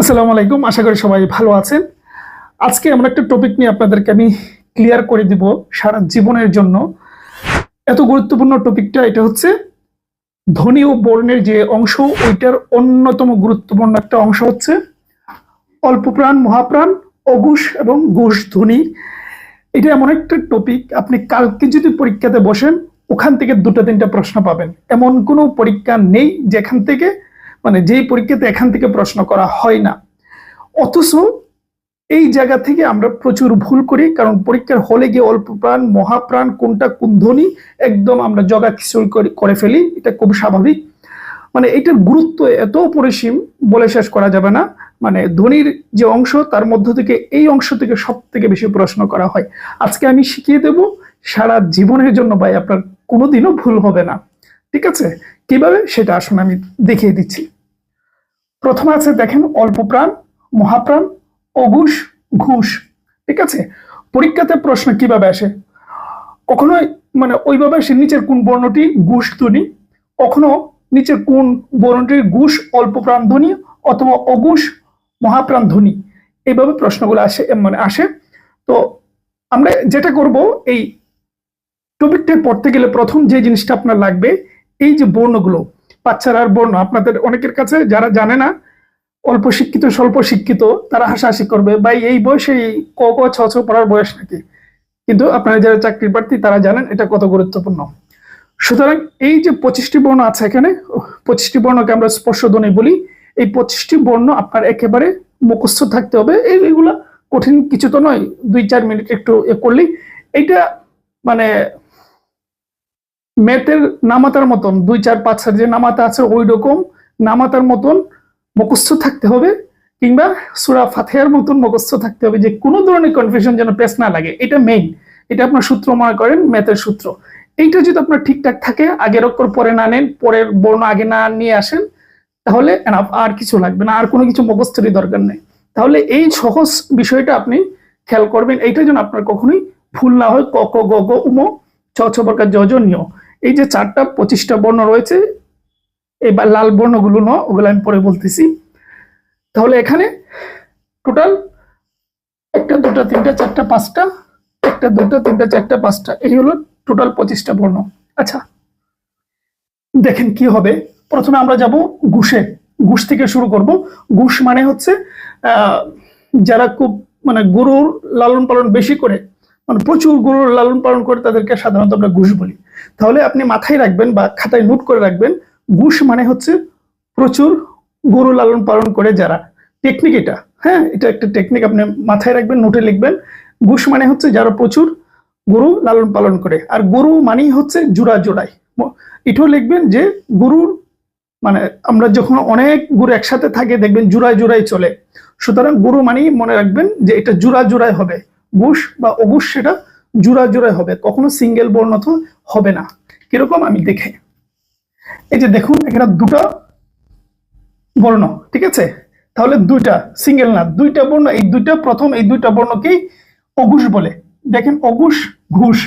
আসসালামু আলাইকুম, আশা করি সবাই ভালো আছেন। আজকে আমরা একটা টপিক নিয়ে আপনাদেরকে আমি ক্লিয়ার করে দিব সারা জীবনের জন্য। এত গুরুত্বপূর্ণ টপিকটা এটা হচ্ছে ধ্বনি ও বর্ণের যে অংশ, ওইটার অন্যতম গুরুত্বপূর্ণ একটা অংশ হচ্ছে অল্প প্রাণ মহাপ্রাণ, অঘুষ এবং ঘুষ ধ্বনি এটা এমন একটা টপিক আপনি কালকে যদি পরীক্ষাতে বসেন, ওখান থেকে দুটো তিনটা প্রশ্ন পাবেন। এমন কোনো পরীক্ষা নেই যেখান থেকে মানে যেই পরীক্ষাতে এখান থেকে প্রশ্ন করা হয় না। অথচ এই জায়গা থেকে আমরা প্রচুর ভুল করি, কারণ পরীক্ষার হলে গিয়ে অল্প প্রাণ মহাপ্রাণ কোনটা কোন ধ্বনি, একদম আমরা জগা খিচুড়ি করে- ফেলি, এটা খুব স্বাভাবিক। মানে এটার গুরুত্ব এত পরিসীম বলে শেষ করা যাবে না। মানে ধ্বনির যে অংশ, তার মধ্য থেকে এই অংশ থেকে সব থেকে বেশি প্রশ্ন করা হয়। আজকে আমি শিখিয়ে দেব, সারা জীবনের জন্য ভাই, আপনার কোনোদিনও ভুল হবে না। ঠিক আছে? কীভাবে সেটা আসুন আমি দেখিয়ে দিচ্ছি। প্রথমে আছে দেখেন অল্প প্রাণ মহাপ্রাণ, অঘুষ, ঘুষ, ঠিক আছে? পরীক্ষাতে প্রশ্ন কীভাবে আসে? কখনো মানে ওইভাবে আসে নিচের কোন বর্ণটি ঘুষ ধ্বনি, কখনো নিচের কোন বর্ণটির ঘুষ অল্প প্রাণ ধ্বনি অথবা অঘুষ, মহাপ্রাণ ধ্বনি, এইভাবে প্রশ্নগুলো আসে মানে আসে। তো আমরা যেটা করব, এই টপিকটা পড়তে গেলে প্রথম যে জিনিসটা আপনার লাগবে এই যে বর্ণগুলো বাচ্চারার বর্ণ, আপনাদের অনেকের কাছে যারা জানে না, অল্প শিক্ষিত, স্বল্প শিক্ষিত, তারা হাসাহাসি করবে বা এই বয়সে ক ক ছ ছ পড়ার বয়স নাকি? কিন্তু আপনারা যারা চাকরি প্রার্থী, তারা জানেন এটা কত গুরুত্বপূর্ণ। সুতরাং এই যে পঁচিশটি বর্ণ আছে এখানে, পঁচিশটি বর্ণকে আমরা স্পর্শধ্বনি বলি। এই পঁচিশটি বর্ণ আপনার একেবারে মুখস্থ থাকতে হবে। এই এগুলা কঠিন কিছু তো নয়, দুই, চার মিনিট একটু এ করলেই। এইটা মানে ম্যাথের নামাতার মতন, দুই, চার, পাঁচ যে নামাতা আছে ওই রকম নামাতার মতন মুখস্থ থাকতে হবে, কিংবা সুরা ফাতেহার মতন মুখস্থ থাকতে হবে যে কোনো ধরনের কনফিউশন যেন পেস না লাগে। এটা মেইন এটা আপনার সূত্র মনে করেন ম্যাথের সূত্র। এইটা যদি আপনার ঠিকঠাক থাকে, আগের অক্ষর পরে না নেন, পরের বর্ণ আগে না নিয়ে আসেন, তাহলে আর কিছু লাগবে না, আর কোনো কিছু মুখস্থেরই দরকার নেই। তাহলে এই সহজ বিষয়টা আপনি খেয়াল করবেন, এইটা যেন আপনার কখনোই ভুল না হয়, ক ক, গ গ, উম ছ ছ প্রকার জ জ নিয় এই যে চারটা, পঁচিশটা বর্ণ রয়েছে এই লাল বর্ণগুলো ন ওগুলো আমি পরে বলতেছি। তাহলে এখানে টোটাল একটা, দুটা, তিনটা, চারটা, পাঁচটা, একটা, দুটা, তিনটা, চারটা, পাঁচটা, এই হলো টোটাল পঁচিশটা বর্ণ। আচ্ছা দেখেন কি হবে। প্রথমে আমরা যাব ঘুষে ঘুষ থেকে শুরু করব। ঘুষ মানে হচ্ছে যারা খুব মানে গরুর লালন পালন বেশি করে মানে প্রচুর গরুর লালন পালন করে তাদেরকে সাধারণত আমরা ঘুষ বলি। তাহলে আপনি মাথায় রাখবেন বা খাতায় নোট করে রাখবেন, ঘুষ মানে হচ্ছে প্রচুর গরু লালন পালন করে যারা। টেকনিক এটা হ্যাঁ? এটা একটা টেকনিক আপনি মাথায় রাখবেন, নোটে লিখবেন। ঘুষ মানে হচ্ছে যারা প্রচুর গরু লালন পালন করে। আর গরু মানেই হচ্ছে জোড়া জোড়াই। এটাও লিখবেন যে গরুর মানে আমরা যখন অনেক গরু একসাথে থাকে দেখবেন জোড়ায় জোড়ায় চলে। সুতরাং গরু মানেই মনে রাখবেন যে এটা জোড়া জোড়ায় হবে। ঘুষ বা অঘুষ সেটা জোড়া জোড়ায় হবে। কখনো সিঙ্গেল বর্ণ তো হবে না। কীরকম আমি দেখে। এই যে দেখুন, এখানে দুটো বর্ণ, ঠিক আছে? তাহলে দুইটা সিঙ্গেল না, দুইটা বর্ণ, এই দুইটা প্রথম, এই দুইটা বর্ণকেই অঘুষ বলে। দেখেন অঘুষ ঘুষ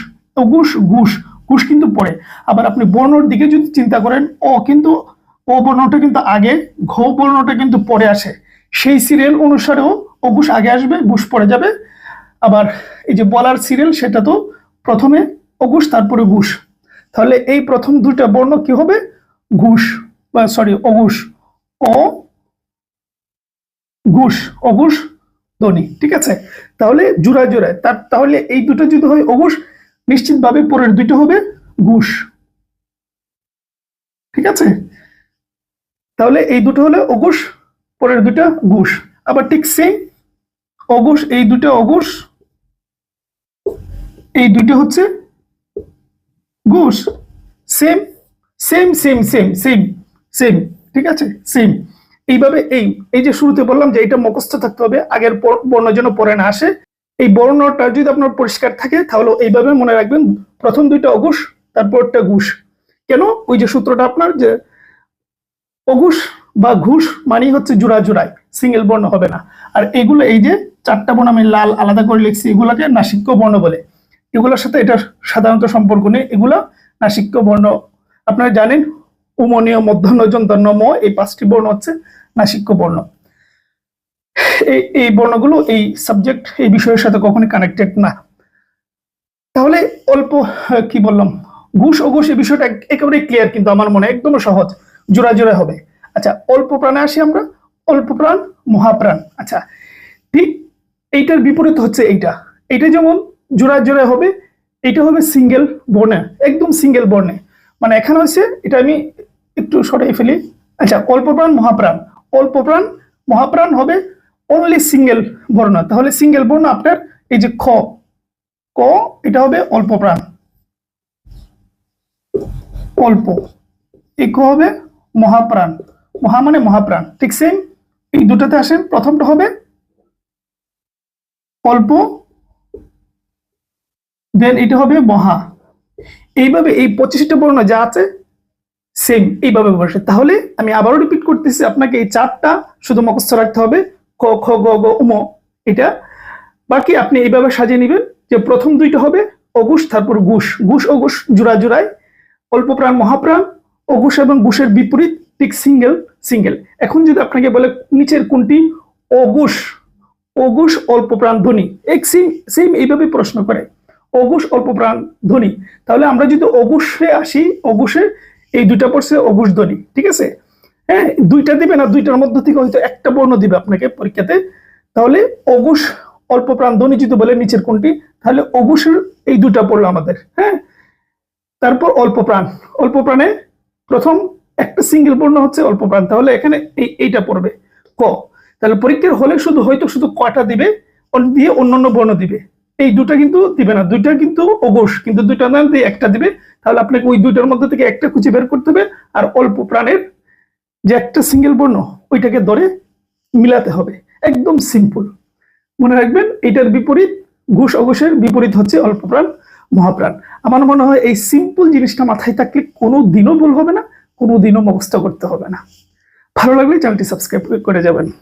অঘুষ ঘুষ ঘুষ কিন্তু পড়ে। আবার আপনি বর্ণর দিকে যদি চিন্তা করেন ও কিন্তু ও বর্ণটা কিন্তু আগে, ঘ বর্ণটা কিন্তু পরে আসে। সেই সিরিয়াল অনুসারেও অঘুষ আগে আসবে, ঘুষ পরে যাবে। আবার এই যে বলার সিরিয়াল, সেটা তো প্রথমে অঘুষ তারপরে ঘুষ। তাহলে এই প্রথম দুইটা বর্ণ কি হবে? ঘুষ, বা সরি অঘুষ অ, ঘুষ অঘুষ ধ্বনি, ঠিক আছে? তাহলে জোড়ায় জোড়ায়। তার, তাহলে এই দুটো যদি হয় অঘুষ নিশ্চিতভাবে পরের দুইটা হবে ঘুষ। ঠিক আছে? তাহলে এই দুটো হলে অঘুষ পরের দুইটা ঘুষ। আবার ঠিক সেম অঘুষ এই দুটো অঘুষ এই দুটো হচ্ছে ঘুষ। Same same same same same same ঠিক আছে? সেম এইভাবে এই এই যে শুরুতে বললাম যে এটা মুখস্থ থাকতে হবে, আগের বর্ণ যেন পরে না আসে, এই বর্ণটা যদি আপনার পরিষ্কার থাকে, তাহলে এইভাবে মনে রাখবেন, প্রথম দুইটা অঘুষ, তারপরটা ঘুষ। কেন? ওই যে সূত্রটা আপনার যে অঘুষ বা ঘুষ মানেই হচ্ছে জোড়া জোড়ায় সিঙ্গেল বর্ণ হবে না। আর এগুলো এই যে চারটা বর্ণ আমি লাল আলাদা করে লিখছি, এগুলোকে নাসিক্য বর্ণ বলে। এগুলোর সাথে এটা সাধারণত সম্পর্ক নেই। এগুলা নাসিক্য বর্ণ। আপনারা জানেন, উমনীয় মধ্যাহ্ন যন্তন্য ম এই পাঁচটি বর্ণ হচ্ছে নাসিক্য বর্ণ। এই এই বর্ণগুলো, এই সাবজেক্ট এই বিষয়ের সাথে কখনোই কানেক্টেড না। তাহলে অল্প, কি বললাম, ঘুষ ও ঘুষ, এই বিষয়টা একেবারে ক্লিয়ার কিন্তু আমার মনে একদম সহজ, জোড়া জোড়া হবে। আচ্ছা অল্প প্রাণে আসি আমরা, অল্প প্রাণ, মহাপ্রাণ। আচ্ছা ঠিক এইটার বিপরীত হচ্ছে এইটা। এইটা যেমন জোড়া জোড়া হবে, এটা হবে সিঙ্গেল বর্ণে, একদম সিঙ্গেল বর্ণে। মানে এখানে হচ্ছে, এটা আমি একটু সরাই ফেলি। আচ্ছা অল্প প্রাণ মহাপ্রাণ। অল্প প্রাণ মহাপ্রাণ হবে অনলি সিঙ্গেল বর্ণ। তাহলে সিঙ্গেল বর্ণ আপনার এই যে খ। ক, এটা হবে অল্প প্রাণ অল্প। এই ক হবে মহাপ্রাণ। মহা মানে মহাপ্রাণ। ঠিক সেম এই দুটাতে আসেন। প্রথমটা হবে অল্প দেন এটা হবে মহা। এইভাবে এই পঁচিশটা বর্ণ যা আছে সেম এইভাবে বসে। তাহলে আমি আবারও রিপিট করতেছি, আপনাকে এই চারটা শুধু মুখস্থ রাখতে হবে। ক, খ, গ গ উম এটা। বাকি আপনি এইভাবে সাজিয়ে নেবেন যে প্রথম দুইটা হবে অগুশ তারপর গুশ গুশ অগুশ জোড়া, জোড়ায়। অল্প প্রাণ, মহাপ্রাণ অগুশ এবং গুশের বিপরীত, ঠিক সিঙ্গেল সিঙ্গেল এখন যদি আপনাকে বলে নিচের কোনটি? অগুশ অগুশ অল্প প্রাণ, ধ্বনি। এক সেম সেম এইভাবে প্রশ্ন করে। অগুশ অল্প প্রাণ ধ্বনি তাহলে আমরা যদি অগুশে আসি, অগুশে এই দুইটা পড়ছে অগুশ ধ্বনি ঠিক আছে? হ্যাঁ দুইটা দিবে না, দুইটার মধ্যে থেকে হয়তো একটা বর্ণ দিবে আপনাকে পরীক্ষাতে। তাহলে অগুশ অল্প প্রাণ ধ্বনি যদি বলে নিচের কোনটি, তাহলে অগুশের এই দুটা পড়ল আমাদের হ্যাঁ? তারপর অল্প প্রাণ। অল্প প্রাণে প্রথম একটা সিঙ্গেল বর্ণ হচ্ছে অল্প প্রাণ। তাহলে এখানে এই, এইটা পড়বে ক। তাহলে পরীক্ষার হলে শুধু, হয়তো শুধু কটা দিবে দিয়ে অন্যান্য বর্ণ দিবে। এই দুটা কিন্তু দিবে না, দুইটা কিন্তু অঘোষ কিন্তু দুইটা না দিয়ে একটা দিবে, তাহলে আপনাকে ওই দুইটার মধ্যে থেকে একটা খুঁজে বের করতে হবে, আর অল্প প্রাণের যে একটা সিঙ্গেল বর্ণ, ওইটাকে ধরে মিলাতে হবে, একদম সিম্পল মনে রাখবেন, এটার বিপরীত, ঘুষ অঘোষের বিপরীত হচ্ছে অল্প প্রাণ, মহাপ্রাণ। আমার মনে হয় এই সিম্পল জিনিসটা মাথায় থাকলে কোনো দিনও ভুল হবে না কোনো দিনও মুখস্থ করতে হবে না। ভালো লাগলে চ্যানেলটি সাবস্ক্রাইব করে যাবেন।